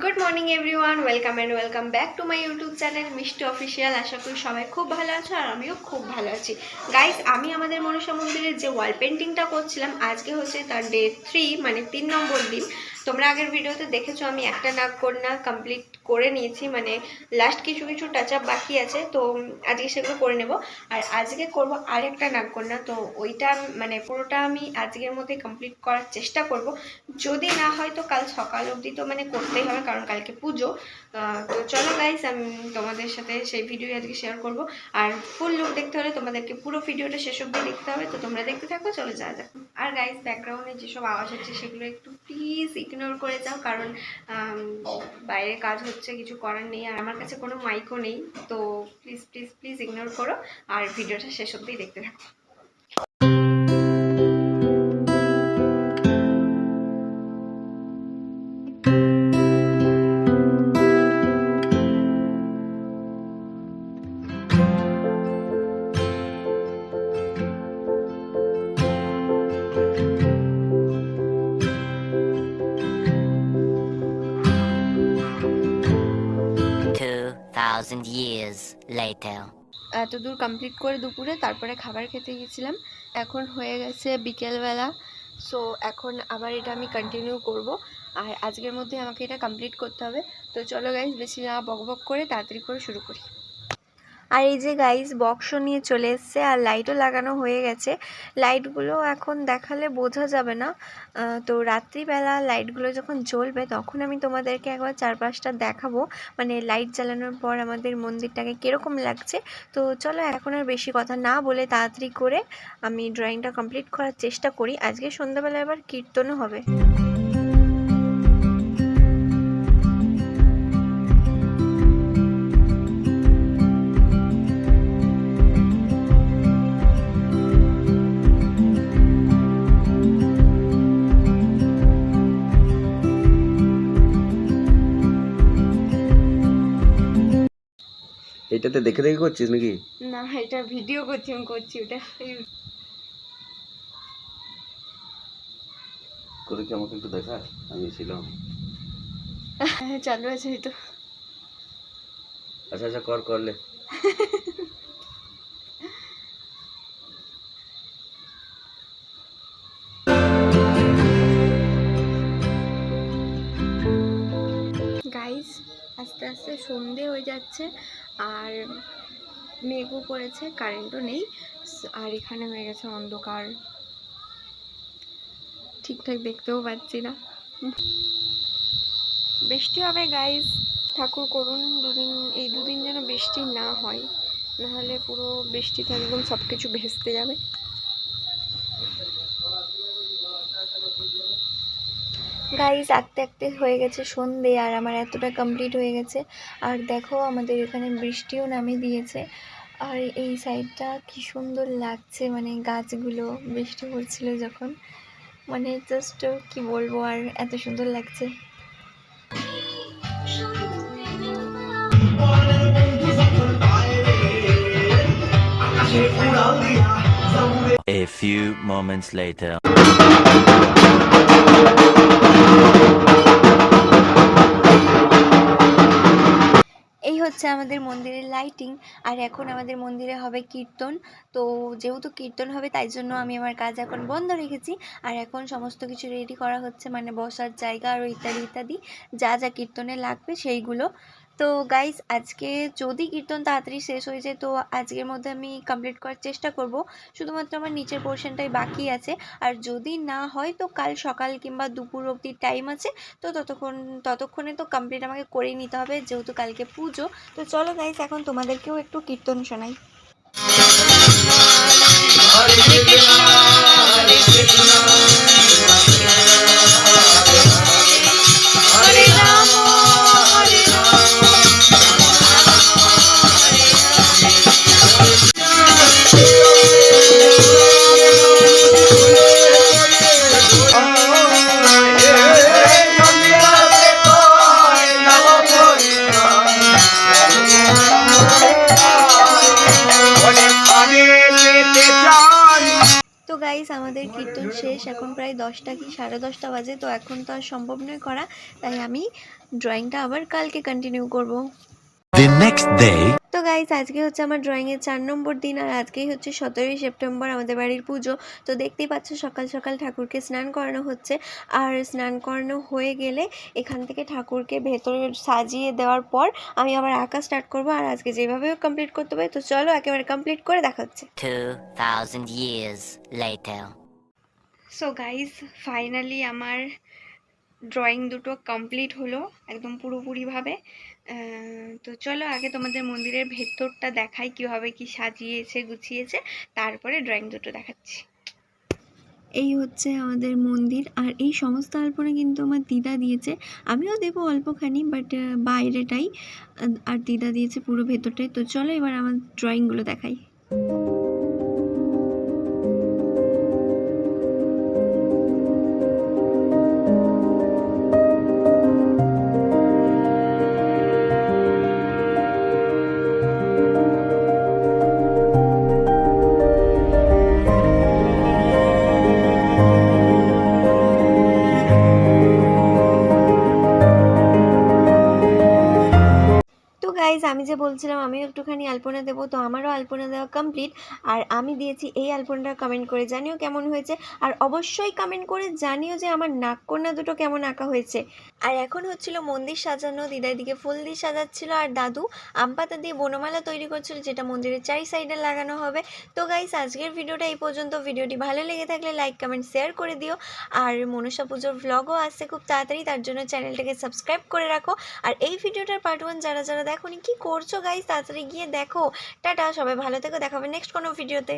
Welcome and welcome back to my YouTube channel Mishti official আশা করি সবাই খুব ভালো আছো আর আমিও খুব ভালো আছি। গাইজ আমি আমাদের মনসা মন্দিরের যে ওয়াল পেন্টিংটা করছিলাম, আজকে হচ্ছে তার ডে থ্রি মানে তিন নম্বর দিন। তোমরা আগের ভিডিওতে দেখেছ, আমি একটা নাক কন্যা কমপ্লিট করে নিয়েছি মানে লাস্ট কিছু কিছু টাচ আপ বাকি আছে, তো আজকে সেগুলো করে নেব। আর আজকে করব আরেকটা নাক কন্যা তো ওইটা মানে পুরোটা আমি আজকের মধ্যে কমপ্লিট করার চেষ্টা করব। যদি না হয় তো কাল সকাল অবধি তো মানে করতেই হবে, কারণ কালকে পুজো। তো চলো গাইস আমি তোমাদের সাথে সেই ভিডিও আজকে শেয়ার করব। আর ফুল লুক দেখতে হলে তোমাদেরকে পুরো ভিডিওটা শেষ অবধি দেখতে হবে, তো তোমরা দেখতে থাকো, চলে যাওয়া যাক। আর গাইস ব্যাকগ্রাউন্ডে যেসব আওয়াজ হচ্ছে সেগুলো একটু প্লিজ ইগনোর করে যাও, কারণ বাইরে কাজ হচ্ছে কিছু করার নেই। আর আমার কাছে কোনো মাইকও নেই, তো প্লিজ প্লিজ প্লিজ ইগনোর করো। আর ভিডিওটা শেষ অব্দি দেখতে থাকো। Thousand. এত দূর কমপ্লিট করে দুপুরে তারপরে খাবার খেতে গেছিলাম এখন হয়ে গেছে বিকেলবেলা। সো এখন আবার এটা আমি কন্টিনিউ করব। আর আজকের মধ্যে আমাকে এটা কমপ্লিট করতে হবে। তো চলো গাইজ বেশি না বক বক করে তাড়াতাড়ি করে শুরু করি। আর এই যে গাইজ বক্স নিয়ে চলে এসছে আর লাইটও লাগানো হয়ে গেছে। লাইটগুলো এখন দেখালে বোঝা যাবে না। তো রাত্রিবেলা লাইটগুলো যখন জ্বলবে, তখন আমি তোমাদেরকে একবার চারপাশটা দেখাবো। মানে লাইট জ্বালানোর পর আমাদের মন্দিরটাকে কীরকম লাগছে। তো চলো এখন আর বেশি কথা না বলে তাড়াতাড়ি করে আমি ড্রয়িংটা কমপ্লিট করার চেষ্টা করি। আজকে সন্ধ্যাবেলা এবার কীর্তনও হবে। এইটাতে দেখে দেখে করছিস নাকি? না এটা ভিডিও করছি আমি করছি ওটা করে কি আমাকে একটু দেখা আমি ছিলাম। চালু আছে এই তো আচ্ছা আচ্ছা কর করলে গাইস আস্তে আস্তে সন্ধে হয়ে যাচ্ছে। আর মেঘও করেছে কারেন্টও নেই। আর এখানে হয়ে গেছে অন্ধকার। ঠিকঠাক দেখতেও পাচ্ছি না। বৃষ্টি হবে গাইজ ঠাকুর করুন, দুদিন, এই দুদিন যেন বৃষ্টি না হয়, নাহলে পুরো বৃষ্টি একদম সব কিছু ভেস্তে যাবে। গাইজ আঁকতে আঁকতে হয়ে গেছে সন্ধে আর আমার এতটা কমপ্লিট হয়ে গেছে। আর দেখো আমাদের এখানে বৃষ্টিও নামে দিয়েছে। আর এই সাইডটা কি সুন্দর লাগছে মানে গাছগুলো, বৃষ্টি পড়ছিল যখন। মানে জাস্ট কি বলব আর, এত সুন্দর লাগছে। A few moments later. এই হচ্ছে আমাদের মন্দিরের লাইটিং আর এখন আমাদের মন্দিরে হবে কীর্তন। তো যেহেতু কীর্তন হবে, তাই জন্য আমি আমার কাজ এখন বন্ধ রেখেছি। আর এখন সমস্ত কিছু রেডি করা হচ্ছে মানে বসার জায়গা আরও ইত্যাদি ইত্যাদি। যা যা কীর্তনে লাগবে সেইগুলো তো গাইস আজকে যদি কীর্তন তাড়াতাড়ি শেষ হয়ে যায়, তো আজকের মধ্যে আমি কমপ্লিট করার চেষ্টা করব। শুধুমাত্র আমার নিচের পোর্শনটাই বাকি আছে। আর যদি না হয়, তো কাল সকাল কিংবা দুপুর অবধি টাইম আছে, তো ততক্ষণ, ততক্ষণে তো কমপ্লিট আমাকে করেই নিতে হবে, যেহেতু কালকে পুজো। তো চলো গাইস এখন তোমাদেরকেও একটু কীর্তন শোনাই। শেষ এখন প্রায় দশটা কি সাড়ে দশটা বাজে তো এখন তো আর সম্ভব নয় করা তাই আমি ড্রয়িংটা আবার কালকে কন্টিনিউ করব The next day. তো গাইস আজকে হচ্ছে আমার ড্রয়িংয়ের চার নম্বর দিন আর আজকেই হচ্ছে সতেরোই সেপ্টেম্বর আমাদের বাড়ির পুজো তো দেখতেই পাচ্ছ সকাল সকাল ঠাকুরকে স্নান করানো হচ্ছে আর স্নান করানো হয়ে গেলে এখান থেকে ঠাকুরকে ভেতরে সাজিয়ে দেওয়ার পর আমি আবার আঁকা স্টার্ট করব আর আজকে যেভাবে কমপ্লিট করতে পারি তো চলো একেবারে কমপ্লিট করে দেখা হচ্ছে 2,000 years later. So guys finally আমার ড্রয়িং দুটো কমপ্লিট হলো, একদম পুরোপুরিভাবে। তো চলো আগে তোমাদের মন্দিরের ভেতরটা দেখাই, কীভাবে কি সাজিয়েছে, গুছিয়েছে, তারপরে ড্রয়িং দুটো দেখাচ্ছি। এই হচ্ছে আমাদের মন্দির, আর এই সমস্ত আলপনা কিন্তু আমার দিদা দিয়েছে। আমিও দেবো অল্পখানি বাট বাইরেটাই, আর দিদা দিয়েছে পুরো ভেতরটাই। তো চলো এবার আমার ড্রয়িংগুলো দেখাই। গাইজ আমি যে বলছিলাম, আমিও একটুখানি আলপনা দেবো, তো আমারও আলপনা দেওয়া কমপ্লিট আর আমি দিয়েছি এই আলপনাটা কমেন্ট করে জানিও কেমন হয়েছে। আর অবশ্যই কমেন্ট করে জানিও যে আমার নাককন্যা দুটো কেমন আঁকা হয়েছে। আর এখন হচ্ছিল মন্দির সাজানো, দিদার দিকে ফুল দিয়ে সাজাচ্ছিল, আর দাদু আম পাতা দিয়ে বনমালা তৈরি করছিল, যেটা মন্দিরের চারি সাইডে লাগানো হবে। তো গাইস আজকের ভিডিওটা এই পর্যন্ত। ভিডিওটি ভালো লেগে থাকলে লাইক কমেন্ট শেয়ার করে দিও। আর মনসা পুজোর ভ্লগও আসছে খুব তাড়াতাড়ি, তার জন্য চ্যানেলটাকে সাবস্ক্রাইব করে রাখো। আর এই ভিডিওটার পার্ট ওয়ান যারা যারা দেখোনি কি করছ গাইস তাড়াতাড়ি গিয়ে দেখো। টাটা, সবাই ভালো থেকো। দেখাবে নেক্সট কোনো ভিডিওতে